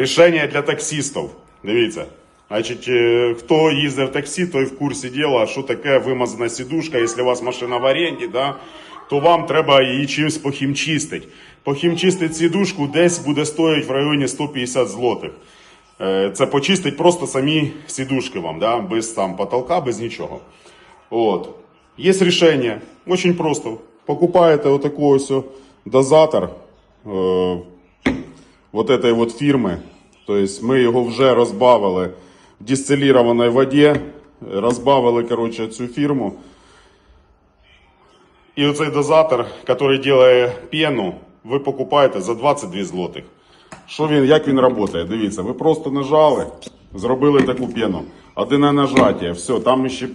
Рішення для таксистів. Дивіться. Значить, е, хто їздив таксі, той в курсі діла, що таке вимазана сідушка, якщо у вас машина в оренді, да, то вам треба її чимось похімчистити. Похімчистити сідушку десь буде стоїти в районі 150 злотих. Е, Це почистить просто самі сідушки вам, да, без там потолка, без нічого. От. Є рішення. Очень просто. Покупаєте отаку ось дозатор Е, вот этой вот фирмы. То есть мы його вже розбавили в дистиллированной воді, розбавили, короче, цю фірму. І оцей дозатор, який делає пену, ви покупаєте за 22 злотих. Що він, як він працює? Дивіться, ви просто нажали, зробили таку пену. Одне нажаття, все, там ще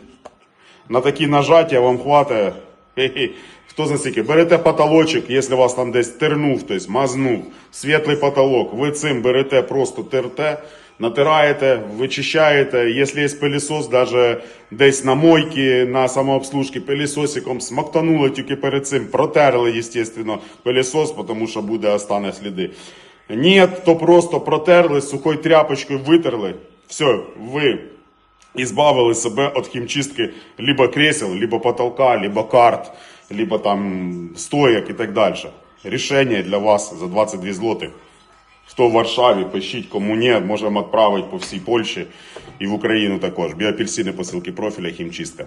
на такі нажаття вам хватає. Хто за скільки? Берете потолочок, якщо вас там десь тернув, тобто мазнув, світлий потолок, ви цим берете, просто терте, натираєте, вичищаєте. Якщо є пилісос, навіть десь на мойці, на самообслужці пилісосиком смоктанули тільки перед цим, протерли, звісно, пилісос, тому що буде остане сліди. Ні, то просто протерли, сухою тряпочкою витерли. Все, ви избавили себе от хімчистки либо кресел, либо потолка, либо карт, либо там стоек і так далі. Рішення для вас за 22 злотих. Хто в Варшаві, пишіть, кому ні, можемо відправити по всій Польщі і в Україну також. Біапельсини, посилки профіля, хімчистка.